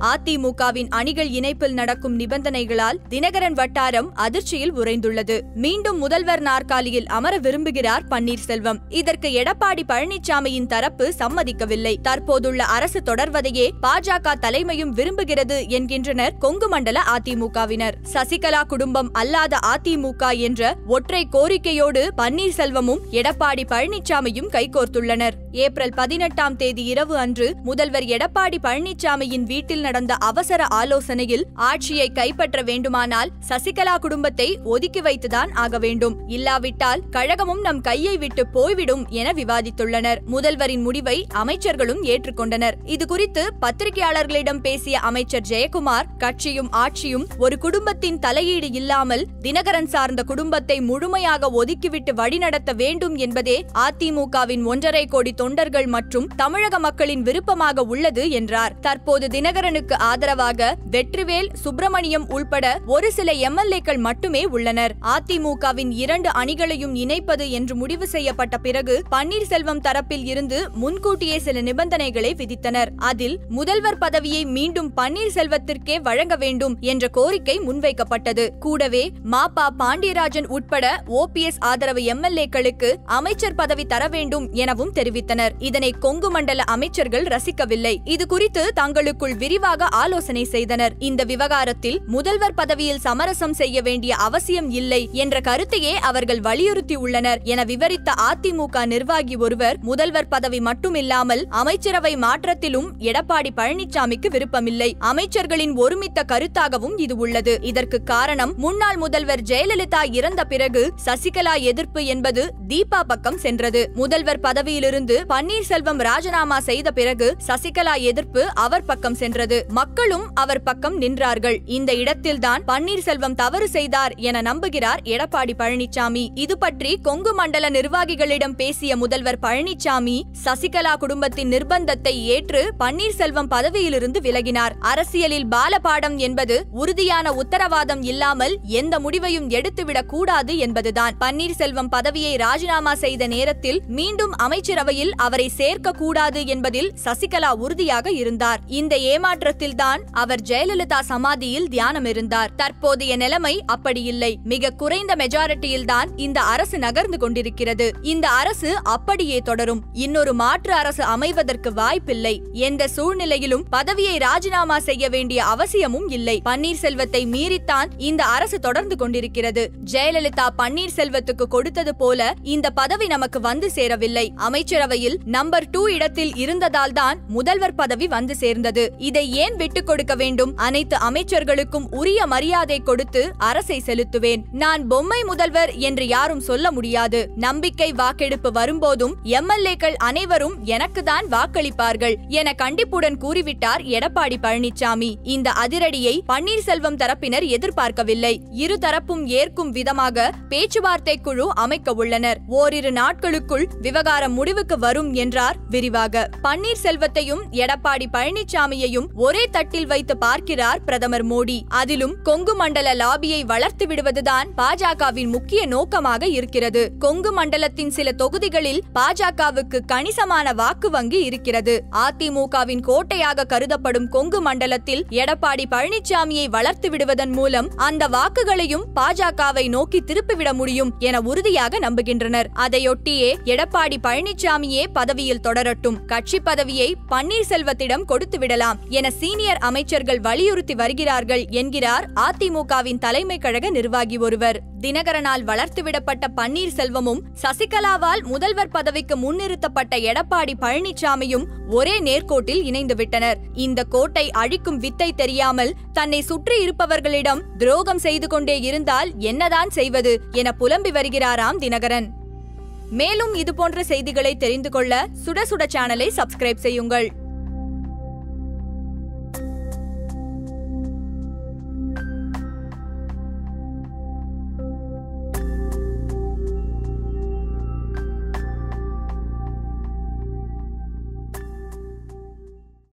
அதிமுகவின் அணிகள் இணைப்பில் நடக்கும் நிபந்தனைகளால் தினகரன் வட்டாரம் அதிர்ச்சியில் உறைந்துள்ளது. மீண்டும் முதல்வர் நாற்காலியில் அமர விரும்புகிறார் பன்னீர்செல்வம். இதற்கு எடப்பாடி பழனிசாமியின் தரப்பு சம்மதிக்கவில்லை. தற்போதுள்ள அரசு தொடர்வதையே பாஜக தலைமையும் விரும்புகிறது என்கின்றனர் கொங்கு மண்டல அதிமுகவினர். சசிகலா குடும்பம் அல்லாத அதிமுக என்ற ஒற்றை கோரிக்கையோடு பன்னீர்செல்வமும் எடப்பாடி பழனிசாமியும் கைகோர்த்துள்ளனர். ஏப்ரல் பதினெட்டாம் தேதி இரவு அன்று முதல்வர் எடப்பாடி பழனிசாமியின் வீட்டில் நடந்த அவசர ஆலோசனையில் ஆட்சியை கைப்பற்ற வேண்டுமானால் சசிகலா குடும்பத்தை ஒதுக்கி வைத்துதான் ஆக வேண்டும். இல்லாவிட்டால் கழகமும் நம் கையை விட்டு போய்விடும் என விவாதித்துள்ளனர். முதல்வரின் முடிவை அமைச்சர்களும் ஏற்றுக்கொண்டனர். இதுகுறித்து பத்திரிகையாளர்களிடம் பேசிய அமைச்சர் ஜெயக்குமார் கட்சியும் ஆட்சியும் ஒரு குடும்பத்தின் தலையீடு இல்லாமல் தினகரன் சார்ந்த குடும்பத்தை முழுமையாக ஒதுக்கிவிட்டு வழிநடத்த வேண்டும் என்பதே அதிமுகவின் ஒன்றரை கோடி தொண்டர்கள் மற்றும் தமிழக மக்களின் விருப்பமாக உள்ளது என்றார். தற்போது தினகரனுக்கு ஆதரவாக வெற்றிவேல் சுப்பிரமணியம் உள்பட ஒரு சில எம்எல்ஏக்கள் மட்டுமே உள்ளனர். அதிமுகவின் இரண்டு அணிகளையும் இணைப்பது என்று முடிவு செய்யப்பட்ட பிறகு பன்னீர்செல்வம் தரப்பில் இருந்து முன்கூட்டியே சில நிபந்தனைகளை விதித்தனர். அதில் முதல்வர் பதவியை மீண்டும் பன்னீர்செல்வத்திற்கே வழங்க வேண்டும் என்ற கோரிக்கை முன்வைக்கப்பட்டது. கூடவே மாபா பாண்டியராஜன் உட்பட ஓபிஎஸ் ஆதரவு எம்எல்ஏக்களுக்கு அமைச்சர் பதவி தர வேண்டும் எனவும் தெரிவித்தனர். இதனை கொங்கு மண்டல அமைச்சர்கள் ரசிக்கவில்லை. இது குறித்து தங்களுக்குள் விரிவாக ஆலோசனை செய்தனர். இந்த விவகாரத்தில் முதல்வர் பதவியில் சமரசம் செய்ய வேண்டிய அவசியம் இல்லை என்ற கருத்தையே அவர்கள் வலியுறுத்தியுள்ளனர் என விவரித்த அதிமுக நிர்வாகி ஒருவர் முதல்வர் பதவி மட்டுமில்லாமல் அமைச்சரவை மாற்றத்திலும் எடப்பாடி பழனிசாமிக்கு விருப்பமில்லை. அமைச்சர்களின் ஒருமித்த கருத்தாகவும் இது உள்ளது. இதற்கு காரணம் முன்னாள் முதல்வர் ஜெயலலிதா இறந்த பிறகு சசிகலா எதிர்ப்பு என்பது தீபா பக்கம் சென்றது. முதல்வர் பதவியிலிருந்து பன்னீர்செல்வம் ராஜினாமா செய்த பிறகு சசிகலா எதிர்ப்பு அவர் பக்கம் சென்றது. மக்களும் அவர் பக்கம் நின்றார்கள். இந்த இடத்தில்தான் பன்னீர்செல்வம் தவறு செய்தார் என நம்புகிறார் எடப்பாடி பழனிசாமி இது பற்றி கொங்கு மண்டல நிர்வாகிகளிடம் பேசிய முதல்வர் பழனிசாமி சசிகலா குடும்பத்தின் நிர்பந்தத்தை ஏற்று பன்னீர்செல்வம் பதவியிலிருந்து விலகினார். அரசியலில் பாலபாடம் என்பது உறுதியான உத்தரவாதம் இல்லாமல் எந்த முடிவையும் எடுத்துவிடக் கூடாது என்பதுதான். பன்னீர்செல்வம் பதவியை ராஜினாமா செய்த நேரத்தில் மீண்டும் அமைச்சரவையில் அவரை சேர்க்க கூடாது என்பதில் சசிகலா உறுதியாக இருந்தார். இந்த ஏமாற்ற ஏமாற்றத்தில்தான் அவர் ஜெயலலிதா சமாதியில் தியானம் இருந்தார் தற்போதைய நிலைமை அப்படியில்லை. மிக குறைந்த மெஜாரிட்டியில்தான் இந்த அரசு நகர்ந்து கொண்டிருக்கிறது. இந்த அரசு அப்படியே தொடரும். இன்னொரு மாற்று அரசு அமைவதற்கு வாய்ப்பில்லை. எந்த சூழ்நிலையிலும் பதவியை ராஜினாமா செய்ய வேண்டிய அவசியமும் இல்லை. பன்னீர்செல்வத்தை மீறித்தான் இந்த அரசு தொடர்ந்து கொண்டிருக்கிறது. ஜெயலலிதா பன்னீர்செல்வத்துக்கு கொடுத்தது போல இந்த பதவி நமக்கு வந்து சேரவில்லை. அமைச்சரவையில் நம்பர் டூ இடத்தில் இருந்ததால் தான் முதல்வர் பதவி வந்து சேர்ந்தது. இதை ஏன் விட்டுக் கொடுக்க வேண்டும்? அனைத்து அமைச்சர்களுக்கும் உரிய மரியாதை கொடுத்து அரசை செலுத்துவேன். நான் பொம்மை முதல்வர் என்று யாரும் சொல்ல முடியாது. நம்பிக்கை வாக்கெடுப்பு வரும்போதும் எம்எல்ஏக்கள் அனைவரும் எனக்கு தான் வாக்களிப்பார்கள் என கண்டிப்புடன் கூறிவிட்டார் எடப்பாடி பழனிசாமி இந்த அதிரடியை பன்னீர்செல்வம் தரப்பினர் எதிர்பார்க்கவில்லை. இரு தரப்பும் ஏற்கும் விதமாக பேச்சுவார்த்தை குழு அமைக்க உள்ளனர். ஓரிரு நாட்களுக்குள் விவகாரம் முடிவுக்கு வரும் என்றார் விரிவாக. பன்னீர்செல்வத்தையும் எடப்பாடி பழனிசாமியையும் ஒரே தட்டில் வைத்து பார்க்கிறார் பிரதமர் மோடி. அதிலும் கொங்கு மண்டல லாபியை வளர்த்து விடுவதுதான் பாஜகவின் முக்கிய நோக்கமாக இருக்கிறது. கொங்கு மண்டலத்தின் சில தொகுதிகளில் பாஜகவுக்கு கணிசமான வாக்கு வங்கி இருக்கிறது. அதிமுகவின் கோட்டையாக கருதப்படும் கொங்கு மண்டலத்தில் எடப்பாடி பழனிசாமியை வளர்த்து விடுவதன் மூலம் அந்த வாக்குகளையும் பாஜகவை நோக்கி திருப்பிவிட முடியும் என உறுதியாக நம்புகின்றனர். அதையொட்டியே எடப்பாடி பழனிசாமியே பதவியில் தொடரட்டும். கட்சி பதவியை பன்னீர்செல்வத்திடம் கொடுத்து விடலாம் என சீனியர் அமைச்சர்கள் வலியுறுத்தி வருகிறார்கள் என்கிறார் அதிமுகவின் தலைமை கழக நிர்வாகி ஒருவர். தினகரனால் வளர்த்துவிடப்பட்ட பன்னீர்செல்வமும் சசிகலாவால் முதல்வர் பதவிக்கு முன்னிறுத்தப்பட்ட எடப்பாடி பழனிசாமியும் ஒரே நேர்கோட்டில் இணைந்துவிட்டனர் இந்த கோட்டை அழிக்கும் வித்தை தெரியாமல் தன்னை சுற்றி இருப்பவர்களிடம் துரோகம் செய்து கொண்டே இருந்தால் என்னதான் செய்வது என புலம்பி வருகிறாராம் தினகரன். மேலும் இதுபோன்ற செய்திகளை தெரிந்து கொள்ள சுட சுட சேனலை சப்ஸ்கிரைப் செய்யுங்கள்.